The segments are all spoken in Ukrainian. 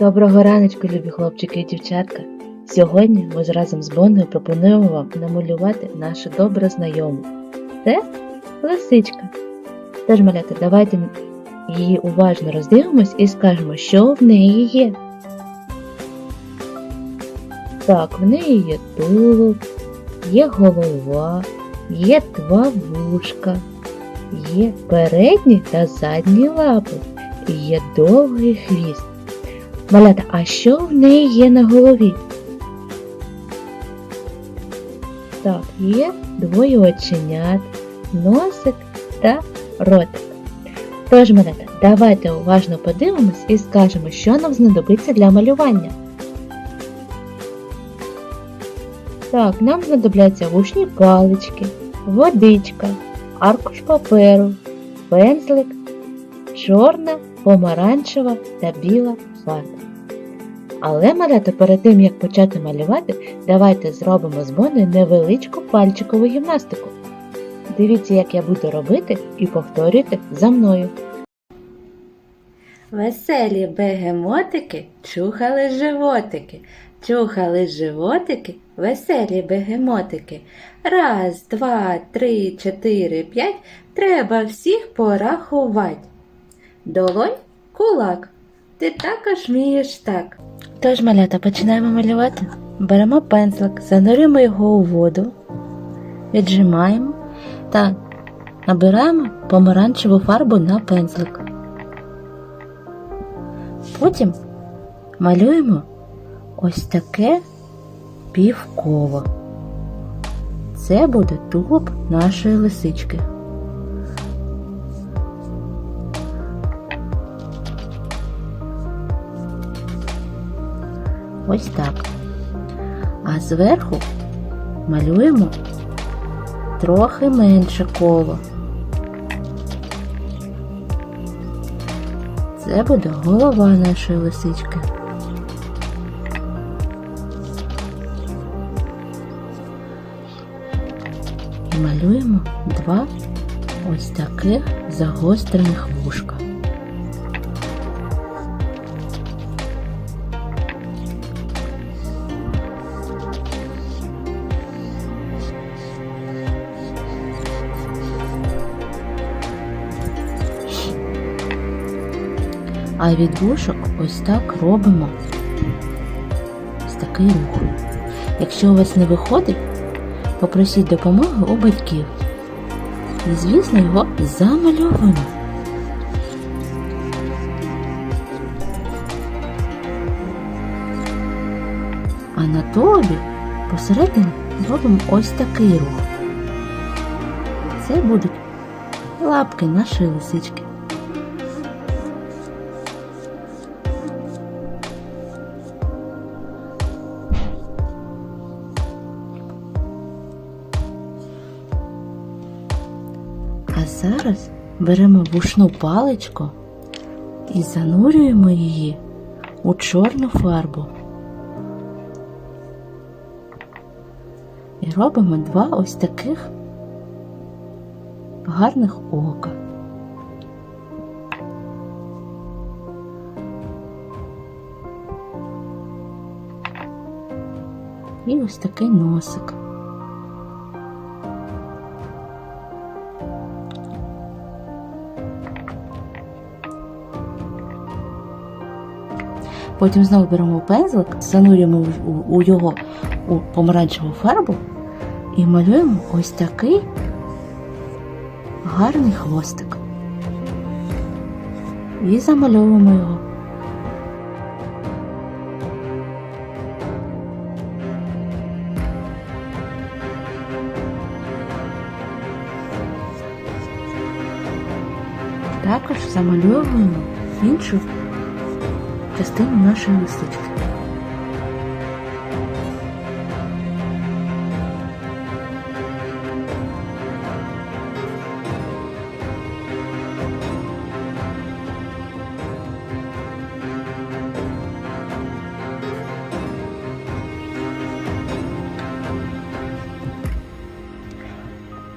Доброго раночку, любі хлопчики і дівчатка. Сьогодні ми разом з Бонною пропонуємо вам намалювати нашу добру знайому. Це лисичка. Тож, малята, давайте її уважно роздивимось і скажемо, що в неї є. Так, в неї є тулуб, є голова, є два вушка, є передні та задні лапи, і є довгий хвіст. Малята, а що в неї є на голові? Так, є двоє оченят, носик та ротик. Тож, малята, давайте уважно подивимось і скажемо, що нам знадобиться для малювання. Так, нам знадобляться вушні палички, водичка, аркуш паперу, пензлик, чорна, помаранчева та біла фарба. Але, малята, перед тим як почати малювати, давайте зробимо з Боною невеличку пальчикову гімнастику. Дивіться, як я буду робити, і повторюйте за мною. Веселі бегемотики чухали животики, чухали животики, веселі бегемотики. Раз, два, три, чотири, п'ять. Треба всіх порахувати. Долонь кулак. Ти також вмієш так. Тож, малята, починаємо малювати. Беремо пензлик, занурюємо його у воду, віджимаємо та набираємо помаранчеву фарбу на пензлик. Потім малюємо ось таке півколо. Це буде тулуб нашої лисички. Ось так. А зверху малюємо трохи менше коло. Це буде голова нашої лисички. І малюємо два ось таких загострених вушка. А від вушок ось так робимо ось такий рух. Якщо у вас не виходить, попросіть допомоги у батьків. І, звісно, його замальовуємо. А на тобі посередині робимо ось такий рух. Це будуть лапки нашої лисички. Зараз беремо вушну паличку і занурюємо її у чорну фарбу. І робимо два ось таких гарних ока. І ось такий носик. Потім знову беремо пензлик, занурюємо у, його у помаранчеву фарбу і малюємо ось такий гарний хвостик. І замальовуємо його. Також замальовуємо іншу частину нашої лисички.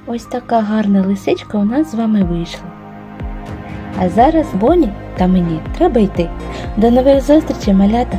Ось така гарна лисичка у нас з вами вийшла. А зараз Боні та мені треба йти. До нових зустрічей, малята!